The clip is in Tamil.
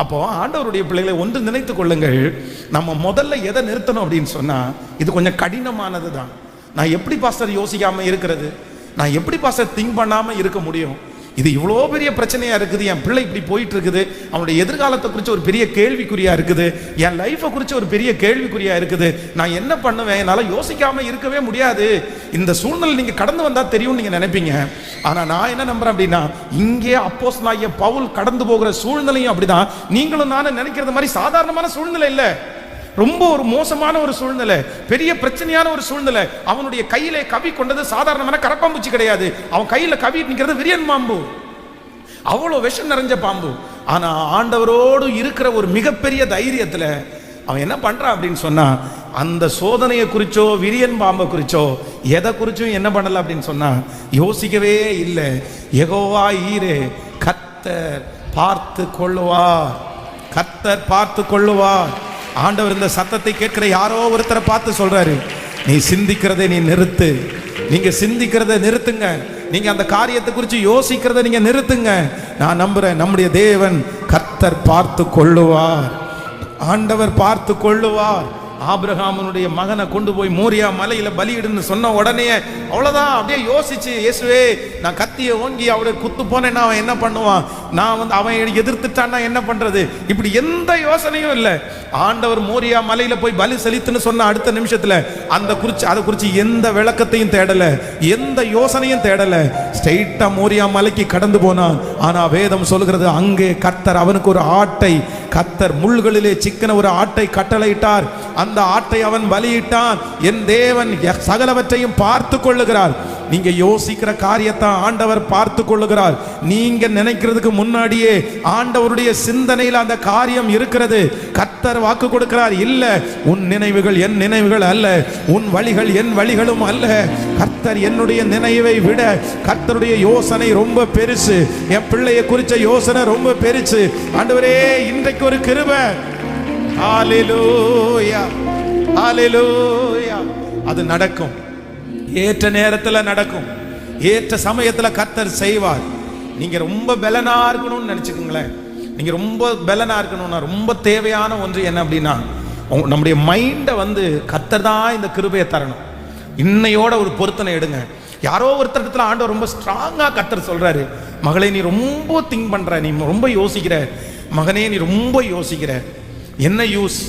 அப்போ ஆண்டவருடைய பிள்ளைகளை ஒன்று நினைத்து கொள்ளுங்கள். நம்ம முதல்ல எதை நிறுத்தணும் அப்படின்னு சொன்னா இது கொஞ்சம் கடினமானது தான் நான் எப்படி பாஸ்டர் யோசிக்காம இருக்கிறது? நான் எப்படி பாஸ்டர் திங்க் பண்ணாம இருக்க முடியும்? இது இவ்வளோ பெரிய பிரச்சனையா இருக்குது? என் பிள்ளை இப்படி போயிட்டு இருக்குது அவனுடைய எதிர்காலத்தை குறித்து ஒரு பெரிய கேள்விக்குறியா இருக்குது. என் லைஃப்பை குறித்து ஒரு பெரிய கேள்விக்குறியா இருக்குது. நான் என்ன பண்ணுவேன்? என்னால் யோசிக்காம இருக்கவே முடியாது. இந்த சூழ்நிலை நீங்கள் கடந்து வந்தால் தெரியும்னு நீங்கள் நினைப்பீங்க. ஆனால் நான் என்ன நம்புறேன் அப்படின்னா இங்கே அப்போஸ் நான் பவுல் கடந்து போகிற சூழ்நிலையும் அப்படிதான். நீங்களும் நானும் நினைக்கிறது மாதிரி சாதாரணமான சூழ்நிலை இல்லை. ரொம்ப ஒரு மோசமான ஒரு சூழ்நிலை பெரிய பிரச்சனையான ஒரு சூழ்நிலை. அவனுடைய கையிலே கவி கொண்டது சாதாரணமான கரப்பாம்பூச்சி கிடையாது. அவன் கையில கவி நிற்கிறது விரியன் பாம்பு. அவ்வளோ விஷம் நிறைஞ்ச பாம்பு. ஆனா ஆண்டவரோடு இருக்கிற ஒரு மிகப்பெரிய தைரியத்துல அவன் என்ன பண்றான் அப்படின்னு சொன்னா அந்த சோதனையை குறிச்சோ விரியன் பாம்பை குறிச்சோ எதை குறிச்சும் என்ன பண்ணல அப்படின்னு சொன்னா யோசிக்கவே இல்லை. எகோவா ஈரே கத்தர் பார்த்து கொள்ளுவார். கத்தர் பார்த்து கொள்ளுவார். ஆண்டவர் இந்த சத்தத்தை கேட்கிற யாரோ ஒருத்தரை பார்த்து சொல்றாரு நீ சிந்திக்கிறதை நீ நிறுத்து. நீங்க சிந்திக்கிறதை நிறுத்துங்க. நீங்க அந்த காரியத்தை குறித்து யோசிக்கிறதை நீங்க நிறுத்துங்க. நான் நம்புறேன் நம்முடைய தேவன் கத்தர் பார்த்து கொள்ளுவார். ஆண்டவர் பார்த்து கொள்ளுவார். ஆபிரகாமனுடைய மகனை கொண்டு போய் மோரியா மலையில பலியிடுன்னு சொன்ன உடனே அவ்வளவுதான். அப்படியே யோசிச்சு இயேசுவே நான் கத்தியை ஓங்கி அவரை குத்து போனேன்னா அவன் என்ன பண்ணுவான்? நான் வந்து அவன் எதிர்த்துட்டான்னா என்ன பண்றது? இப்படி எந்த யோசனையும் இல்லை. ஆண்டவர் மோரியா மலையில போய் பலி செலுத்துன்னு சொன்ன அடுத்த நிமிஷத்துல அந்த குறிச்சு அதை குறிச்சு எந்த விளக்கத்தையும் தேடல எந்த யோசனையும் தேடல. ஸ்ட்ரெயிட்டா மோரியா மலைக்கு கடந்து போனான். ஆனா வேதம் சொல்கிறது அங்கே கர்த்தர் அவனுக்கு ஒரு ஆட்டை கத்தர் முள்களிலே சிக்கன ஒரு ஆட்டை கட்டளையிட்டார். அந்த ஆட்டை அவன் பலியிட்டான். என் தேவன் சகலவற்றையும் பார்த்து கொள்ளுகிறார். நீங்க யோசிக்கிற காரியத்தை ஆண்டவர் பார்த்து கொள்ளுகிறார். நீங்க நினைக்கிறதுக்கு முன்னாடியே ஆண்டவருடைய சிந்தனையில் அந்த காரியம் இருக்கிறது. கத்தர் வாக்கு கொடுக்கிறார் இல்ல உன் நினைவுகள் என் நினைவுகள் அல்ல. உன் வழிகள் என் வழிகளும் அல்ல. கர்த்தர் என்னுடைய நினைவை விட கர்த்தருடைய யோசனை ரொம்ப பெருசு. என் பிள்ளைய குறிச்ச யோசனை ரொம்ப பெருசு. ஆண்டவரே இன்றைக்கு ஒரு கிருபை. அது நடக்கும். ஏற்ற நேரத்தில் நடக்கும். ஏற்ற சமயத்தில் கத்தர் செய்வார். நீங்கள் ரொம்ப பலனாக இருக்கணும்னு நினச்சிக்கோங்களேன். நீங்கள் ரொம்ப பலனாக இருக்கணும்னா ரொம்ப தேவையான ஒன்று என்ன அப்படின்னா நம்முடைய மைண்டை வந்து கத்தர் தான் இந்த கிருபையை தரணும். இன்னையோட ஒரு பொருத்தனை எடுங்க. யாரோ ஒருத்தர் இடத்துல ஆண்டவர் ரொம்ப ஸ்ட்ராங்காக கத்தர் சொல்கிறாரு மகளே நீ ரொம்ப திங்க் பண்ணுற நீ ரொம்ப யோசிக்கிற. மகனே நீ ரொம்ப யோசிக்கிற. என்ன யூஸ்